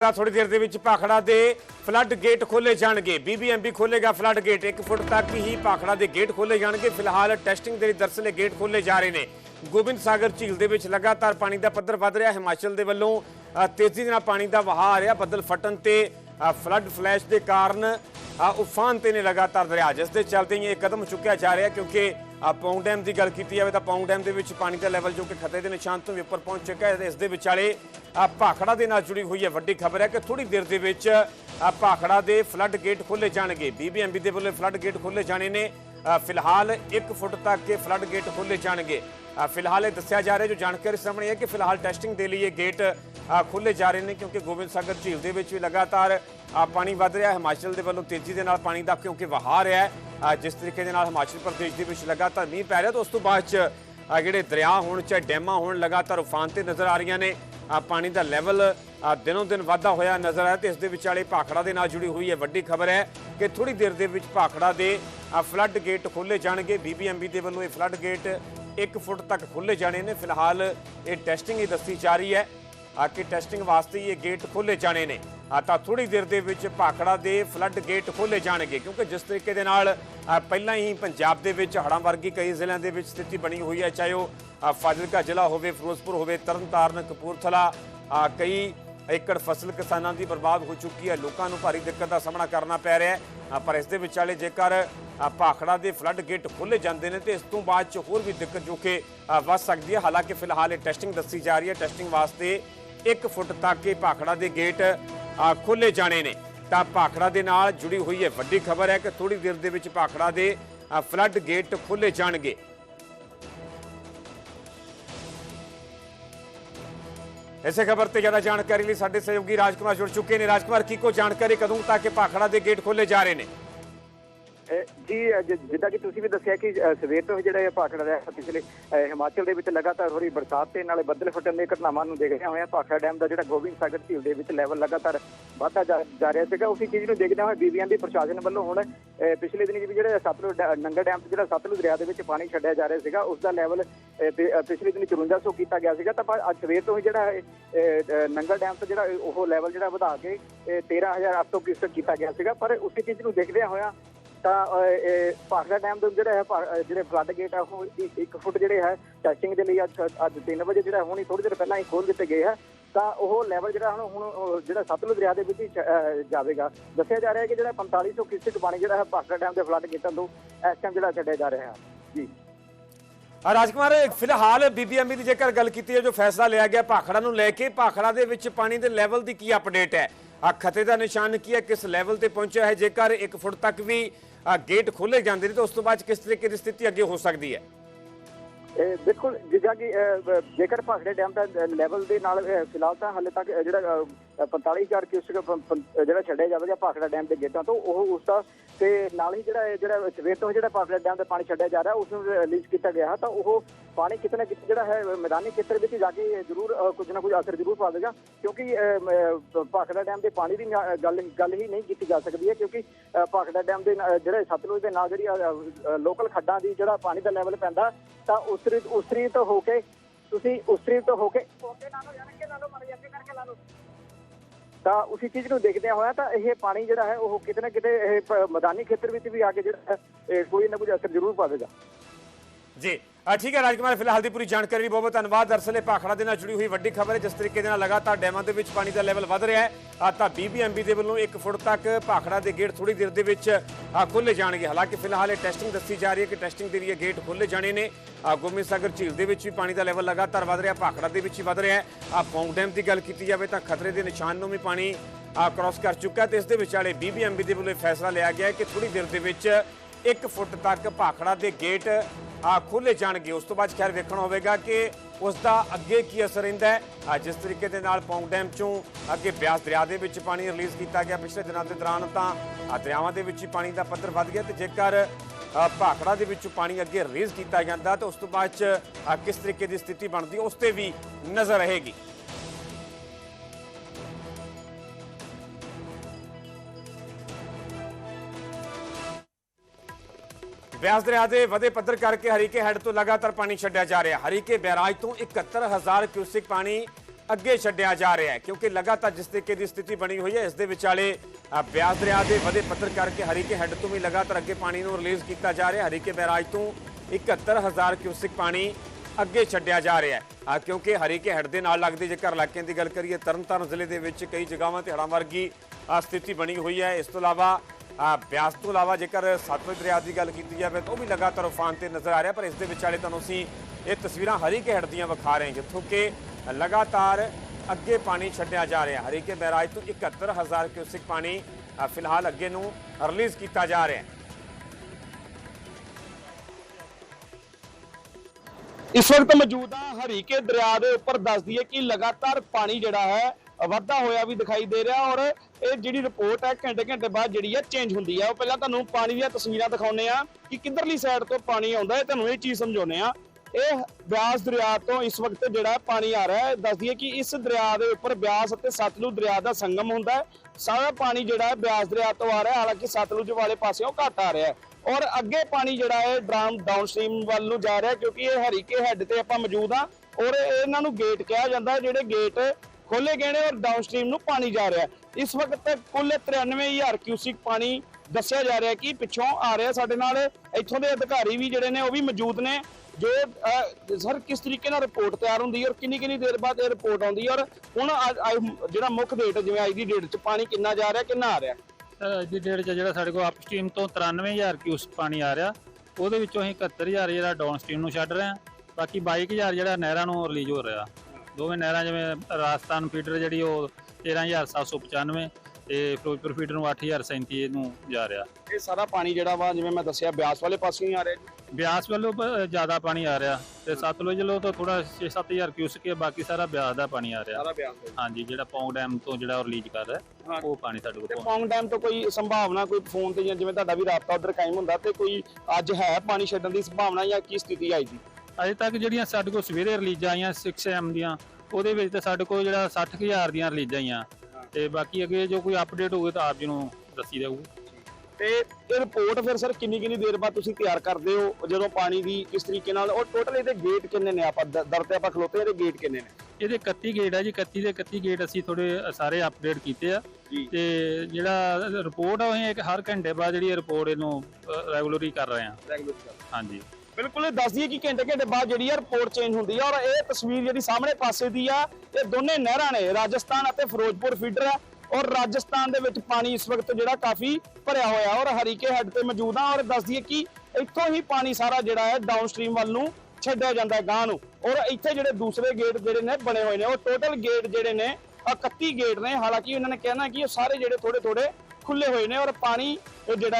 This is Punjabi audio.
ਤਾਂ ਥੋੜੀ ਦੇਰ ਦੇ ਵਿੱਚ ਭਾਖੜਾ ਦੇ ਫਲੱਡ ਗੇਟ ਖੋਲੇ ਜਾਣਗੇ। ਬੀਬੀਐਮਬੀ ਖੋਲੇਗਾ ਫਲੱਡ ਗੇਟ। 1 ਫੁੱਟ ਤੱਕ ਹੀ ਭਾਖੜਾ ਦੇ ਗੇਟ ਖੋਲੇ ਜਾਣਗੇ। ਫਿਲਹਾਲ ਟੈਸਟਿੰਗ ਦੇ ਲਈ ਦਰਸਲੇ ਗੇਟ ਖੋਲੇ ਜਾ ਰਹੇ ਨੇ। ਗੋਬਿੰਦ ਸਾਗਰ ਝੀਲ ਦੇ ਵਿੱਚ ਲਗਾਤਾਰ ਪਾਣੀ ਦਾ ਪੱਧਰ ਵੱਧ ਰਿਹਾ। ਹਿਮਾਚਲ ਦੇ ਵੱਲੋਂ ਅ, ਤੇਜ਼ੀ ਨਾਲ ਪਾਣੀ ਦਾ ਵਹਾਅ ਆ ਰਿਹਾ। ਬੱਦਲ ਫਟਣ ਤੇ ਫਲੱਡ ਫਲੈਸ਼ ਦੇ ਕਾਰਨ ਉਫਾਨ ਤੇ ਨੇ ਲਗਾਤਾਰ ਦਰਿਆ ਜਿਸ ਦੇ ਚੱਲਦੇ ਹੀ ਇਹ ਕਦਮ ਚੁੱਕਿਆ ਜਾ ਰਿਹਾ ਕਿਉਂਕਿ ਅ, ਪੌਂਗ ਡੈਮ ਦੀ ਗੱਲ ਕੀਤੀ ਜਾਵੇ ਤਾਂ ਪੌਂਗ ਡੈਮ ਦੇ ਵਿੱਚ ਪਾਣੀ ਦਾ ਲੈਵਲ ਜੋ ਕਿ ਖਤਰੇ ਦੇ ਨਿਸ਼ਾਨ ਤੋਂ ਵੀ ਉੱਪਰ ਪਹੁੰਚ ਚੁੱਕਾ ਹੈ ਇਸ ਦੇ ਵਿਚਾਲੇ ਅ, ਭਾਖੜਾ ਦੇ ਨਾਲ ਜੁੜੀ ਹੋਈ ਹੈ ਵੱਡੀ ਖਬਰ ਹੈ ਕਿ ਥੋੜੀ ਦੇਰ ਦੇ ਵਿੱਚ ਅ, ਭਾਖੜਾ ਦੇ ਫਲੱਡ ਗੇਟ ਖੋਲੇ ਜਾਣਗੇ। ਬੀਬੀਐਮਬੀ ਦੇ ਵੱਲੋਂ ਫਲੱਡ ਗੇਟ ਖੋਲੇ ਜਾਣੇ ਨੇ। ਫਿਲਹਾਲ 1 ਫੁੱਟ ਤੱਕ ਕੇ ਫਲੱਡ ਗੇਟ ਖੋਲੇ ਜਾਣਗੇ। ਫਿਲਹਾਲ ਇਹ ਦੱਸਿਆ ਜਾ ਰਿਹਾ ਜੋ ਜਾਣਕਾਰੀ ਸਾਹਮਣੇ ਹੈ ਕਿ ਫਿਲਹਾਲ ਟੈਸਟਿੰਗ ਦੇ ਲਈ ਇਹ ਗੇਟ ਖੋਲੇ ਜਾ ਰਹੇ ਨੇ ਕਿਉਂਕਿ ਗੋਬਿੰਦ ਸਾਗਰ ਝੀਲ ਦੇ ਵਿੱਚ ਵੀ ਲਗਾਤਾਰ ਪਾਣੀ ਵੱਧ ਰਿਹਾ ਹੈ ਹਿਮਾਚਲ ਦੇ ਵੱਲੋਂ ਤੇਜ਼ੀ ਦੇ ਨਾਲ ਪਾਣੀ ਦਾ ਕਿਉਂਕਿ ਵਹਾਅ ਰਿਹਾ ਹੈ। ਜਿਸ ਤਰੀਕੇ ਦੇ ਨਾਲ ਹਿਮਾਚਲ ਪ੍ਰਦੇਸ਼ ਦੇ ਵਿੱਚ ਲਗਾਤਾਰ ਮੀਂਹ ਪੈ ਰਿਹਾ ਤਾਂ ਉਸ ਤੋਂ ਬਾਅਦ ਚ ਜਿਹੜੇ ਦਰਿਆ ਹੋਣ ਚਾਹੇ ਡੈਮਾਂ ਹੋਣ ਲਗਾਤਾਰ ਉਫਾਨ ਤੇ ਨਜ਼ਰ ਆ ਰਹੀਆਂ ਨੇ। ਪਾਣੀ ਦਾ ਲੈਵਲ ਅ, ਦਿਨੋਂ ਦਿਨ ਵਾਧਾ ਹੋਇਆ ਨਜ਼ਰ ਆਇਆ ਤੇ ਇਸ ਦੇ ਵਿਚਾਲੇ ਭਾਖੜਾ ਦੇ ਨਾਲ ਜੁੜੀ ਹੋਈ ਹੈ ਵੱਡੀ ਖਬਰ ਹੈ ਕਿ ਥੋੜੀ ਦੇਰ ਦੇ ਵਿੱਚ ਭਾਖੜਾ ਦੇ ਫਲੱਡ ਗੇਟ ਖੋਲੇ ਜਾਣਗੇ। ਬੀਬੀਐਮਬੀ ਦੇ ਵੱਲੋਂ ਇਹ ਫਲੱਡ ਗੇਟ 1 ਫੁੱਟ ਤੱਕ ਖੋਲੇ ਜਾਣੇ ਨੇ। ਫਿਲਹਾਲ ਇਹ ਟੈਸਟਿੰਗ ਹੀ ਦੱਸੀ ਜਾ ਰਹੀ ਹੈ। ਆ ਕਿ ਟੈਸਟਿੰਗ ਵਾਸਤੇ ਹੀ ਇਹ ਗੇਟ ਖੋਲੇ ਜਾਣੇ ਨੇ। ਆ ਤਾਂ ਥੋੜੀ ਦੇਰ ਦੇ ਵਿੱਚ ਭਾਖੜਾ ਦੇ ਫਲੱਡ ਗੇਟ ਖੋਲੇ ਜਾਣਗੇ, ਕਿਉਂਕਿ ਜਿਸ ਤਰੀਕੇ ਦੇ ਨਾਲ ਪਹਿਲਾਂ ਹੀ ਪੰਜਾਬ ਦੇ ਵਿੱਚ ਹੜ੍ਹਾਂ ਵਰਗੀ ਕਈ ਜ਼ਿਲ੍ਹਿਆਂ ਦੇ ਵਿੱਚ ਸਥਿਤੀ ਬਣੀ ਹੋਈ ਹੈ, ਚਾਹੇ ਉਹ ਫਾਜ਼ਿਲਕਾ ਜ਼ਿਲ੍ਹਾ ਹੋਵੇ, ਫਿਰੋਜ਼ਪੁਰ ਹੋਵੇ, ਤਰਨਤਾਰਨ, ਕਪੂਰਥਲਾ ਕਈ ਏਕੜ ਫਸਲ ਕਿਸਾਨਾਂ ਦੀ ਬਰਬਾਦ ਹੋ ਚੁੱਕੀ ਹੈ। ਲੋਕਾਂ ਨੂੰ ਭਾਰੀ ਦਿੱਕਤ ਦਾ ਸਾਹਮਣਾ ਕਰਨਾ ਪੈ ਰਿਹਾ ਹੈ। ਪਰ ਇਸ ਦੇ ਵਿਚਾਲੇ ਜੇਕਰ ਭਾਖੜਾ ਦੇ ਫਲੱਡ ਗੇਟ ਖੋਲੇ ਜਾਂਦੇ ਨੇ, ਤੇ ਇਸ ਤੋਂ ਬਾਅਦ ਚ ਹੋਰ ਵੀ ਦਿੱਕਤ ਜੋ ਕਿ ਵੱਧ ਸਕਦੀ ਹੈ। ਹਾਲਾਂਕਿ ਫਿਲਹਾਲ ਇਹ ਟੈਸਟਿੰਗ ਦੱਸੀ ਜਾ ਰਹੀ ਹੈ। ਟੈਸਟਿੰਗ ਵਾਸਤੇ 1 ਫੁੱਟ ਤੱਕ ਇਹ ਭਾਖੜਾ ਦੇ ਗੇਟ ਖੋਲੇ ਜਾਣੇ ਨੇ। ਤਾਂ ਭਾਖੜਾ ਦੇ ਨਾਲ ਜੁੜੀ ਹੋਈ ਹੈ ਵੱਡੀ ਖਬਰ ਹੈ ਕਿ ਥੋੜੀ ਦੇਰ ਦੇ ਵਿੱਚ ਭਾਖੜਾ ਦੇ ਫਲੱਡ ਗੇਟ ਖੋਲੇ ਜਾਣਗੇ। ਇਸੇ ਖਬਰ ਤੇ ਜ਼ਿਆਦਾ ਜਾਣਕਾਰੀ ਲਈ ਸਾਡੇ ਸਹਿਯੋਗੀ ਰਾਜਕੁਮਾਰ ਜੁੜ ਚੁੱਕੇ ਨੇ। ਰਾਜਕੁਮਾਰ, ਕੀ ਕੋ ਜਾਣਕਾਰੀ ਕਦੋਂ ਤੱਕ ਭਾਖੜਾ ਦੇ ਗੇਟ ਖੋਲੇ ਜਾ ਰਹੇ ਨੇ? ਜੀ ਜਿੱਦਾਂ ਕਿ ਤੁਸੀਂ ਵੀ ਦੱਸਿਆ ਕਿ ਸਵੇਰ ਤੋਂ ਜਿਹੜਾ ਇਹ ਭਾਖੜਾ ਦਾ ਪਿਛਲੇ ਹਿਮਾਚਲ ਦੇ ਵਿੱਚ ਲਗਾਤਾਰ ਹੋ ਰਹੀ ਬਰਸਾਤ ਤੇ ਨਾਲੇ ਬੱਦਲ ਫਟਣ ਦੇ ਘਟਨਾਵਾਂ ਨੂੰ ਦੇਖਦੇ ਹੋਏ ਭਾਖੜਾ ਡੈਮ ਦਾ ਜਿਹੜਾ ਗੋਬਿੰਦ ਸਾਗਰ ਝੀਲ ਦੇ ਵਿੱਚ ਲੈਵਲ ਲਗਾਤਾਰ ਵਧਦਾ ਜਾ ਰਿਹਾ ਸੀਗਾ, ਉਸੇ ਚੀਜ਼ ਨੂੰ ਦੇਖਦੇ ਹੋਏ ਬੀਬੀਐਮਬੀ ਪ੍ਰਸ਼ਾਸਨ ਵੱਲੋਂ ਹੁਣ ਪਿਛਲੇ ਦਿਨੀ ਵੀ ਜਿਹੜਾ ਸਤਲੁਜ ਡ- ਨੰਗਲ ਡੈਮ ਤੋਂ ਜਿਹੜਾ ਸਤਲੁਜ ਦਰਿਆ ਦੇ ਵਿੱਚ ਪਾਣੀ ਛੱਡਿਆ ਜਾ ਰਿਹਾ ਸੀਗਾ ਉਸ ਦਾ ਲੈਵਲ ਅਹ, ਪਿ- ਅਹ, ਪਿਛਲੇ ਦਿਨੀ 5400 ਕੀਤਾ ਗਿਆ ਸੀਗਾ। ਤਾਂ ਪਰ ਅੱਜ ਸਵੇਰ ਤੋਂ ਹੀ ਜਿਹੜਾ ਨੰਗਲ ਡੈਮ ਤੋਂ ਜਿਹੜਾ ਉਹ ਲੈਵਲ ਜਿਹੜਾ ਵਧਾ ਕੇ ਇਹ 13800 ਕਿਊਸੈਕ ਕੀਤਾ ਗਿਆ ਸੀਗਾ। ਪਰ ਉਸੇ ਚੀਜ਼ ਨੂੰ ਦੇਖਦਿਆਂ ਹੋਇਆ ਤਾਂ ਇਹ ਭਾਖੜਾ ਡੈਮ ਦੇ ਜਿਹੜਾ ਹੈ ਜਿਹੜੇ ਫਲੱਡ ਗੇਟ ਆ, ਉਹ 1 ਫੁੱਟ ਜਿਹੜੇ ਹੈ ਟੈਸਟਿੰਗ ਦੇ ਲਈ ਅੱਜ ਅੱਜ 3 ਵਜੇ ਜਿਹੜਾ ਹੁਣੀ ਥੋੜੀ ਦੇਰ ਪਹਿਲਾਂ ਹੀ ਖੋਲ ਦਿੱਤੇ ਗਏ ਹੈ ਤਾਂ ਉਹ ਲੈਵਲ ਜਿਹੜਾ ਹੁਣ ਹੁਣ ਜਿਹੜਾ ਸਤਲੁਜ ਦਰਿਆ ਦੇ ਵਿੱਚ ਜਾਵੇਗਾ। ਦੱਸਿਆ ਜਾ ਰਿਹਾ ਹੈ ਕਿ ਜਿਹੜਾ 4500 ਕਿਊਸੈਕ ਪਾਣੀ ਜਿਹੜਾ ਹੈ ਭਾਖੜਾ ਡੈਮ ਦੇ ਫਲੱਡ ਗੇਟਾਂ ਤੋਂ ਇਸ ਟਾਈਮ ਜਿਹੜਾ ਛੱਡਿਆ ਜਾ ਰਿਹਾ ਹੈ। ਜੀ। ਰਾਜਕੁਮਾਰ, ਫਿਲਹਾਲ ਬੀਬੀਐਮਬੀ ਦੀ ਜੇਕਰ ਗੱਲ ਕੀਤੀ ਹੈ, ਜੋ ਫੈਸਲਾ ਲਿਆ ਗਿਆ ਭਾਖੜਾ ਨੂੰ ਲੈ ਕੇ, ਭਾਖੜਾ ਦੇ ਵਿੱਚ ਪਾਣੀ ਦੇ ਲੈਵਲ ਦੀ ਕੀ ਅਪਡੇਟ ਹੈ? ਆ ਖਤਰੇ ਦਾ ਨਿਸ਼ਾਨ ਕੀ ਹੈ? ਕਿਸ ਲੈਵਲ ਤੇ ਪਹੁੰਚਿਆ ਹੈ? ਜੇਕਰ 1 ਫੁੱਟ ਤੱਕ ਵੀ ਗੇਟ ਖੋਲੇ ਜਾਂਦੇ ਨੇ ਤਾਂ ਉਸ ਤੋਂ ਬਾਅਦ ਕਿਸ ਤਰੀਕੇ ਦੀ ਸਥਿਤੀ ਅੱਗੇ ਹੋ ਸਕਦੀ ਹੈ? ਇਹ ਬਿਲਕੁਲ ਜਿੱਦਾਂ ਕਿ ਜੇਕਰ ਭਾਖੜੇ ਡੈਮ ਦਾ ਲੈਵਲ ਦੇ ਨਾਲ ਫਿਲਹਾਲ ਤਾਂ ਹਾਲੇ ਤੱਕ ਜਿਹੜਾ ਅਹ, 45000 ਕਿਊਸਕ ਜਿਹੜਾ ਛੱਡਿਆ ਜਾਵੇਗਾ ਭਾਖੜਾ ਡੈਮ ਦੇ ਗੇਟਾਂ ਤੋਂ ਉਹ ਉਸ ਦਾ ਤੇ ਨਾਲ ਹੀ ਜਿਹੜਾ ਜਿਹੜਾ ਸਵੇਰ ਤੋਂ ਜਿਹੜਾ ਭਾਖੜਾ ਡੈਮ ਦਾ ਪਾਣੀ ਛੱਡਿਆ ਜਾ ਰਿਹਾ ਉਸ ਨੂੰ ਰਿਲੀਜ਼ ਕੀਤਾ ਗਿਆ ਤਾਂ ਉਹ ਪਾਣੀ ਕਿਤੇ ਨਾ ਕਿਤੇ ਜਿਹੜਾ ਹੈ ਮੈਦਾਨੀ ਖੇਤਰ ਵਿੱਚ ਜਾ ਕੇ ਜ਼ਰੂਰ ਅਹ, ਕੁਝ ਨਾ ਕੁਝ ਅਸਰ ਜ਼ਰੂਰ ਪਾ ਪਾਵੇਗਾ ਕਿਉਂਕਿ ਭਾਖੜਾ ਡੈਮ ਦੇ ਪਾਣੀ ਦੀ ਗੱਲ ਗੱਲ ਹੀ ਨਹੀਂ ਕੀਤੀ ਜਾ ਸਕਦੀ ਹੈ ਕਿਉਂਕਿ ਭਾਖੜਾ ਡੈਮ ਦੇ ਜਿਹੜੇ ਸਤਲੁਜ ਦੇ ਨਾਲ ਜਿਹੜੀ ਲੋਕਲ ਖੱਡਾਂ ਦੀ ਜਿਹੜਾ ਪਾਣੀ ਦਾ ਲੈਵਲ ਪੈਂਦਾ ਤਾਂ ਉਸਰੀ ਉਸਰੀ ਤੋਂ ਹੋ ਕੇ ਤੁਸੀਂ ਉਸਰੀ ਤੋਂ ਹੋ ਕੇ ਤਾਂ ਉਸੇ ਚੀਜ਼ ਨੂੰ ਦੇਖਦਿਆਂ ਹੋਇਆ ਤਾਂ ਇਹ ਪਾਣੀ ਜਿਹੜਾ ਹੈ ਉਹ ਕਿਤੇ ਨਾ ਕਿਤੇ ਇਹ ਮੈਦਾਨੀ ਖੇਤਰ ਵਿੱਚ ਵੀ ਆ ਕੇ ਜਿਹੜਾ ਹੈ, ਇਹ ਕੋਈ ਨਾ ਕੋਈ ਅਸਰ ਜ਼ਰੂਰ ਪਾਵੇਗਾ। ਜੀ ਠੀਕ ਹੈ ਰਾਜਕੁਮਾਰ ਫਿਲਹਾਲ ਦੀ ਪੂਰੀ ਜਾਣਕਾਰੀ ਲਈ ਬਹੁਤ ਬਹੁਤ ਧੰਨਵਾਦ। ਦਰਸਲ ਇਹ ਭਾਖੜਾ ਦੇ ਨਾਲ ਜੁੜੀ ਹੋਈ ਵੱਡੀ ਖਬਰ ਹੈ ਜਿਸ ਤਰੀਕੇ ਦੇ ਨਾਲ ਲਗਾਤਾਰ ਡੈਮਾਂ ਦੇ ਵਿੱਚ ਪਾਣੀ ਦਾ ਲੈਵਲ ਵਧ ਰਿਹਾ ਹੈ। ਆ ਤਾਂ ਬੀਬੀਐਮਬੀ ਦੇ ਵੱਲੋਂ 1 ਫੁੱਟ ਤੱਕ ਭਾਖੜਾ ਦੇ ਗੇਟ ਥੋੜੀ ਦੇਰ ਦੇ ਵਿੱਚ ਆ ਜਾਣਗੇ। ਹਾਲਾਂਕਿ ਫਿਲਹਾਲ ਇਹ ਟੈਸਟਿੰਗ ਦੱਸੀ ਜਾ ਰਹੀ ਹੈ ਕਿ ਟੈਸਟਿੰਗ ਦੇ ਲਈ ਇਹ ਗੇਟ ਖੋਲੇ ਜਾਣੇ ਨੇ। ਆ ਸਾਗਰ ਝੀਲ ਦੇ ਵਿੱਚ ਵੀ ਪਾਣੀ ਦਾ ਲੈਵਲ ਲਗਾਤਾਰ ਵਧ ਰਿਹਾ, ਭਾਖੜਾ ਦੇ ਵਿੱਚ ਹੀ ਵਧ ਰਿਹਾ ਹੈ। ਆ ਪੌਂਗ ਡੈਮ ਦੀ ਗੱਲ ਕੀਤੀ ਜਾਵੇ ਤਾਂ ਖਤਰੇ ਦੇ ਨਿਸ਼ਾਨ ਨੂੰ ਵੀ ਪਾਣੀ ਆ ਕ੍ਰਾਸ ਕਰ ਚੁੱਕਾ ਹੈ ਤੇ ਇਸ ਦੇ ਵਿਚਾਲੇ ਬੀਬੀਐਮਬੀ ਦੇ ਵੱਲੋਂ ਇਹ ਫੈਸਲਾ ਲਿਆ ਗਿਆ ਕਿ ਥੋੜੀ ਦੇਰ ਦੇ ਵਿੱਚ 1 ਫੁੱਟ ਤੱਕ ਭਾਖੜਾ ਦੇ ਗੇਟ ਆ ਖੋਲੇ ਜਾਣਗੇ। ਉਸ ਤੋਂ ਬਾਅਦ ਖੈਰ ਵੇਖਣਾ ਹੋਵੇਗਾ ਕਿ ਉਸ ਦਾ ਅੱਗੇ ਕੀ ਅਸਰ ਰਹਿੰਦਾ ਹੈ। ਜਿਸ ਤਰੀਕੇ ਦੇ ਨਾਲ ਪੌਂਗ ਡੈਮ ਚੋਂ ਅੱਗੇ ਬਿਆਸ ਦਰਿਆ ਦੇ ਵਿੱਚ ਪਾਣੀ ਰਿਲੀਜ਼ ਕੀਤਾ ਗਿਆ ਪਿਛਲੇ ਦਿਨਾਂ ਦੇ ਦੌਰਾਨ ਤਾਂ ਦਰਿਆਵਾਂ ਦੇ ਵਿੱਚ ਹੀ ਪਾਣੀ ਦਾ ਪੱਧਰ ਵੱਧ ਗਿਆ ਤੇ ਜੇਕਰ ਭਾਖੜਾ ਦੇ ਵਿੱਚੋਂ ਪਾਣੀ ਅੱਗੇ ਰਿਲੀਜ਼ ਕੀਤਾ ਜਾਂਦਾ ਤੇ ਉਸ ਤੋਂ ਬਾਅਦ ਚ ਕਿਸ ਤਰੀਕੇ ਦੀ ਸਥਿਤੀ ਬਣਦੀ ਹੈ, ਉਸ ਤੇ ਵੀ ਨਜ਼ਰ ਰਹੇਗੀ। ਬਿਆਸ ਦਰਿਆ ਦੇ ਵਧੇ ਪੱਧਰ ਕਰਕੇ ਹਰੀਕੇ ਹੈੱਡ ਤੋਂ ਲਗਾਤਾਰ ਪਾਣੀ ਛੱਡਿਆ ਜਾ ਰਿਹਾ। ਹਰੀਕੇ ਬੈਰਾਜ ਤੋਂ 71000 ਕਿਊਸਿਕ ਪਾਣੀ ਅੱਗੇ ਛੱਡਿਆ ਜਾ ਰਿਹਾ ਹੈ ਕਿਉਂਕਿ ਲਗਾਤਾਰ ਜਿਸ ਤਰੀਕੇ ਦੀ ਸਥਿਤੀ ਬਣੀ ਹੋਈ ਹੈ ਇਸ ਦੇ ਵਿਚਾਲੇ ਬਿਆਸ ਦਰਿਆ ਦੇ ਵਧੇ ਪੱਧਰ ਕਰਕੇ ਹਰੀਕੇ ਹੈੱਡ ਤੋਂ ਵੀ ਲਗਾਤਾਰ ਅੱਗੇ ਪਾਣੀ ਨੂੰ ਰਿਲੀਜ਼ ਕੀਤਾ ਜਾ ਰਿਹਾ। ਹਰੀਕੇ ਬੈਰਾਜ ਤੋਂ 71000 ਕਿਊਸਿਕ ਪਾਣੀ ਅੱਗੇ ਛੱਡਿਆ ਜਾ ਰਿਹਾ ਹੈ। ਕਿਉਂਕਿ ਹਰੀਕੇ ਹੈੱਡ ਦੇ ਨਾਲ ਲੱਗਦੇ ਜੇਕਰ ਇਲਾਕਿਆਂ ਦੀ ਗੱਲ ਕਰੀਏ, ਤਰਨਤਾਰਨ ਜ਼ਿਲ੍ਹੇ ਦੇ ਵਿੱਚ ਕਈ ਜਗ੍ਹਾਵਾਂ ਤੇ ਹੜ੍ਹਾਂ ਵਰਗੀ ਸਥਿਤੀ ਬਣੀ ਹੋਈ ਹੈ। ਇਸ ਤੋਂ ਇਲਾਵਾ ਬਿਆਸ ਤੋਂ ਇਲਾਵਾ ਜੇਕਰ ਸਤਲੁਜ ਦਰਿਆ ਦੀ ਗੱਲ ਕੀਤੀ ਜਾਵੇ ਤਾਂ ਉਹ ਵੀ ਲਗਾਤਾਰ ਉਫਾਨ ਤੇ ਨਜ਼ਰ ਆ ਰਿਹਾ, ਪਰ ਇਸ ਦੇ ਵਿਚਾਲੇ ਤੁਹਾਨੂੰ ਅਸੀਂ ਇਹ ਤਸਵੀਰਾਂ ਹਰੀਕੇ ਹੈੱਡ ਦੀਆਂ ਵਿਖਾ ਰਹੇ ਹਾਂ, ਜਿੱਥੋਂ ਕਿ ਲਗਾਤਾਰ ਅੱਗੇ ਪਾਣੀ ਛੱਡਿਆ ਜਾ ਰਿਹਾ। ਹਰੀਕੇ ਬੈਰਾਜ ਤੋਂ 71000 ਕਿਊਸਿਕ ਪਾਣੀ ਫਿਲਹਾਲ ਅੱਗੇ ਨੂੰ ਰਿਲੀਜ਼ ਕੀਤਾ ਜਾ ਰਿਹਾ। ਹੈ ਇਸ ਵਕਤ ਮੌਜੂਦ ਆ ਹਰੀਕੇ ਦਰਿਆ ਦੇ ਉੱਪਰ ਦੱਸ ਦਈਏ ਕਿ ਲਗਾਤਾਰ ਪਾਣੀ ਜਿਹੜਾ ਹੈ ਵਾਧਾ ਹੋਇਆ ਵੀ ਦਿਖਾਈ ਦੇ ਰਿਹਾ ਔਰ ਇਹ ਜਿਹੜੀ ਰਿਪੋਰਟ ਹੈ, ਘੰਟੇ ਘੰਟੇ ਬਾਅਦ ਜਿਹੜੀ ਹੈ, ਚੇਂਜ ਹੁੰਦੀ ਹੈ। ਉਹ ਪਹਿਲਾਂ ਤੁਹਾਨੂੰ ਪਾਣੀ ਦੀਆਂ ਤਸਵੀਰਾਂ ਦਿਖਾਉਨੇ ਆ ਕਿ ਕਿੱਧਰਲੀ ਸਾਈਡ ਤੋਂ ਪਾਣੀ ਆਉਂਦਾ ਹੈ। ਤੁਹਾਨੂੰ ਇਹ ਚੀਜ਼ ਸਮਝਾਉਨੇ ਆ ਇਹ ਬਿਆਸ ਦਰਿਆ ਤੋਂ ਇਸ ਵਕਤ ਜਿਹੜਾ ਪਾਣੀ ਆ ਰਿਹਾ ਹੈ, ਦੱਸ ਦਈਏ ਕਿ ਇਸ ਦਰਿਆ ਦੇ ਉੱਪਰ ਬਿਆਸ ਅਤੇ ਸਤਲੁਜ ਦਰਿਆ ਦਾ ਸੰਗਮ ਹੁੰਦਾ ਹੈ। ਸਾਰਾ ਪਾਣੀ ਜਿਹੜਾ ਹੈ ਬਿਆਸ ਦਰਿਆ ਤੋਂ ਆ ਰਿਹਾ ਹਾਲਾਂਕਿ ਸਤਲੁਜ ਵਾਲੇ ਪਾਸਿਓਂ ਘੱਟ ਆ ਰਿਹਾ ਹੈ। ਔਰ ਅੱਗੇ ਪਾਣੀ ਜਿਹੜਾ ਹੈ ਡਰਾਮ ਡਾਊਨਸਟ੍ਰੀਮ ਵੱਲ ਨੂੰ ਜਾ ਰਿਹਾ ਕਿਉਂਕਿ ਇਹ ਹਰੀਕੇ ਹੈੱਡ ਤੇ ਆਪਾਂ ਮੌਜੂਦ ਆ ਔਰ ਇਹਨਾਂ ਨੂੰ ਗੇਟ ਕਿਹਾ ਜਾਂਦਾ ਜਿਹੜੇ ਗੇਟ ਖੋਲੇ ਗਏ ਨੇ ਔਰ ਡਾਊਨਸਟ੍ਰੀਮ ਨੂੰ ਪਾਣੀ ਜਾ ਰਿਹਾ ਇਸ ਵਕਤ ਕੁੱਲ 93000 ਕਿਊਸਿਕ ਪਾਣੀ ਦੱਸਿਆ ਜਾ ਰਿਹਾ ਕਿ ਪਿੱਛੋਂ ਆ ਰਿਹਾ ਸਾਡੇ ਨਾਲ। ਇੱਥੋਂ ਦੇ ਅਧਿਕਾਰੀ ਵੀ ਜਿਹੜੇ ਨੇ, ਉਹ ਵੀ ਮੌਜੂਦ ਨੇ। ਜੋ ਸਰ, ਕਿਸ ਤਰੀਕੇ ਨਾਲ ਰਿਪੋਰਟ ਤਿਆਰ ਹੁੰਦੀ ਹੈ ਔਰ ਕਿੰਨੀ ਕਿੰਨੀ ਦੇਰ ਬਾਅਦ ਇਹ ਰਿਪੋਰਟ ਆਉਂਦੀ ਹੈ ਔਰ ਹੁਣ ਜਿਹੜਾ ਮੁੱਖ ਡੇਟ ਜਿਵੇਂ ਅੱਜ ਦੀ ਡੇਟ 'ਚ ਪਾਣੀ ਕਿੰਨਾ ਜਾ ਰਿਹਾ, ਕਿੰਨਾ ਆ ਰਿਹਾ? ਅੱਜ ਦੀ ਡੇਟ 'ਚ ਜਿਹੜਾ ਸਾਡੇ ਕੋਲ ਅਪ ਅਪਸਟ੍ਰੀਮ ਤੋਂ 93000 ਕਿਊਸ ਪਾਣੀ ਆ ਰਿਹਾ। ਉਹਦੇ ਵਿੱਚੋਂ ਅਸੀਂ 71000 ਜਿਹੜਾ ਡਾਊਨ ਡਾਊਨਸਟ੍ਰੀਮ ਨੂੰ ਛੱਡ ਰਹੇ ਹਾਂ। ਬਾਕੀ 22000 ਜਿਹੜਾ ਨਹਿਰਾਂ ਨੂੰ ਰਿਲੀਜ਼ ਹੋ ਰਿਹਾ। ਦੋਵੇਂ ਨਹਿਰਾਂ ਜਿਵੇਂ ਰਾਜਸਥਾਨ ਫੀਡਰ ਜਿਹੜੀ ਉਹ 13795 ਤੇ ਫਿਰੋਜ਼ਪੁਰ ਫੀਡਰ ਨੂੰ 8037 ਨੂੰ ਜਾ ਰਿਹਾ। ਇਹ ਸਾਰਾ ਪਾਣੀ ਜਿਹੜਾ ਵਾ ਜਿਵੇਂ ਮੈਂ ਦੱਸਿਆ ਬਿਆਸ ਵਾਲੇ ਪਾਸੇ ਹੀ ਆ ਰਿਹਾ ਜੀ। ਬਿਆਸ ਵੱਲੋਂ ਜ਼ਿਆਦਾ ਪਾਣੀ ਆ ਰਿਹਾ ਤੇ ਸਤਲੁਜ ਵੱਲੋਂ ਤਾਂ ਥੋੜਾ 6-7000 ਕਿਊਸਕ ਹੈ ਬਾਕੀ ਸਾਰਾ ਬਿਆਸ ਦਾ ਪਾਣੀ ਆ ਰਿਹਾ। ਸਾਰਾ ਬਿਆਸ ਹਾਂਜੀ ਜਿਹੜਾ ਪੌਂਗ ਡੈਮ ਤੋਂ ਜਿਹੜਾ ਰਿਲੀਜ਼ ਕਰ ਰਿਹਾ ਹਾਂ। ਉਹ ਪਾਣੀ ਸਾਡੇ ਤੇ ਕੋਲ ਪੌਂਗ ਡੈਮ ਤੋਂ ਕੋਈ ਸੰਭਾਵਨਾ ਕੋਈ ਫੋਨ ਤੇ ਜਾਂ ਜਿਵੇਂ ਤੁਹਾਡਾ ਵੀ ਰਾਬਤਾ ਉਧਰ ਕਾਇਮ ਹੁੰਦਾ ਤੇ ਕੋਈ ਅੱਜ ਹੈ ਪਾਣੀ ਛੱਡਣ ਦੀ ਸੰਭਾਵਨਾ ਜਾਂ ਕੀ ਸਥਿਤੀ ਆਈ ਦੀ ਅਜੇ ਤੱਕ ਜਿਹੜੀਆਂ ਸਾਡੇ ਕੋਲ ਸਵੇਰੇ ਰਿਲੀਜ਼ਾਂ ਆਈਆਂ 6M ਦੀਆਂ ਉਹਦੇ ਵਿੱਚ ਤਾਂ ਸਾਡੇ ਕੋਲ ਜਿਹੜਾ 60000 ਦੀਆਂ ਰਿਲੀਜ਼ਾਂ ਆਈਆਂ। ਤੇ ਬਾਕੀ ਅੱਗੇ ਜੋ ਕੋਈ ਅਪਡੇਟ ਹੋਵੇ ਤਾਂ ਆਪ ਜੀ ਨੂੰ ਦੱਸੀ ਜਾਊਗੀ। ਤੇ ਇਹ ਰਿਪੋਰਟ ਫਿਰ ਸਰ ਕਿੰਨੀ ਕਿੰਨੀ ਦੇਰ ਬਾਅਦ ਤੁਸੀਂ ਤਿਆਰ ਕਰਦੇ ਹੋ? ਜਦੋਂ ਪਾਣੀ ਦੀ ਕਿਸ ਤਰੀਕੇ ਨਾਲ ਉਹ ਟੋਟਲ ਇਹਦੇ ਗੇਟ ਕਿੰਨੇ ਨੇ ਆਪਾਂ? ਦ- ਦਰ ਤੇ ਆਪਾਂ ਖਲੋਤੇ ਹਾਂ, ਇਹਦੇ ਗੇਟ ਕਿੰਨੇ ਨੇ? ਇਹਦੇ 31 ਗੇਟ ਆ ਜੀ 31 ਦੇ 31 ਗੇਟ ਅਸੀਂ ਥੋੜੇ ਸਾਰੇ ਅਪਡੇਟ ਕੀਤੇ ਆ। ਜੀ। ਤੇ ਜਿਹੜਾ ਰਿਪੋਰਟ ਆ ਉਹ ਇੱਕ ਹਰ ਘੰਟੇ ਬਾਅਦ ਜਿਹੜੀ ਰਿਪੋਰਟ ਇਹਨੂੰ ਰੈਗੂਲਰੀ ਕਰ ਰਹੇ ਆ ਹਾਂਜੀ। ਬਿਲਕੁਲ ਦੱਸ ਦਈਏ ਕਿ ਘੰਟੇ ਘੰਟੇ ਬਾਅਦ ਜਿਹੜੀ ਆ ਰਿਪੋਰਟ ਚੇਂਜ ਹੁੰਦੀ ਆ ਔਰ ਇਹ ਤਸਵੀਰ ਜਿਹੜੀ ਸਾਹਮਣੇ ਪਾਸੇ ਦੀ ਆ, ਇਹ ਦੋਨੇ ਨਹਿਰਾਂ ਨੇ, ਰਾਜਸਥਾਨ ਅਤੇ ਫਿਰੋਜ਼ਪੁਰ ਫੀਡਰ ਆ ਔਰ ਰਾਜਸਥਾਨ ਦੇ ਵਿੱਚ ਪਾਣੀ ਇਸ ਵਕਤ ਜਿਹੜਾ ਕਾਫੀ ਭਰਿਆ ਹੋਇਆ ਔਰ ਹਰੀਕੇ ਹੈੱਡ ਤੇ ਮੌਜੂਦ ਆ ਔਰ ਦੱਸ ਦਈਏ ਕਿ ਇੱਥੋਂ ਹੀ ਪਾਣੀ ਸਾਰਾ ਜਿਹੜਾ ਹੈ ਡਾਊਨ ਡਾਊਨਸਟ੍ਰੀਮ ਵੱਲ ਨੂੰ ਛੱਡਿਆ ਜਾਂਦਾ ਹੈ ਗਾਂ ਨੂੰ ਔਰ ਇੱਥੇ ਜਿਹੜੇ ਦੂਸਰੇ ਗੇਟ ਜਿਹੜੇ ਨੇ ਬਣੇ ਹੋਏ ਨੇ, ਉਹ ਟੋਟਲ ਗੇਟ ਜਿਹੜੇ ਨੇ 31 ਗੇਟ ਨੇ। ਹਾਲਾਂਕਿ ਉਹਨਾਂ ਨੇ ਕਹਿਣਾ ਕਿ ਇਹ ਸਾਰੇ ਜਿਹੜੇ ਥੋੜੇ ਥੋੜੇ ਖੁੱਲੇ ਹੋਏ ਨੇ ਔਰ ਪਾਣੀ ਜਿਹੜਾ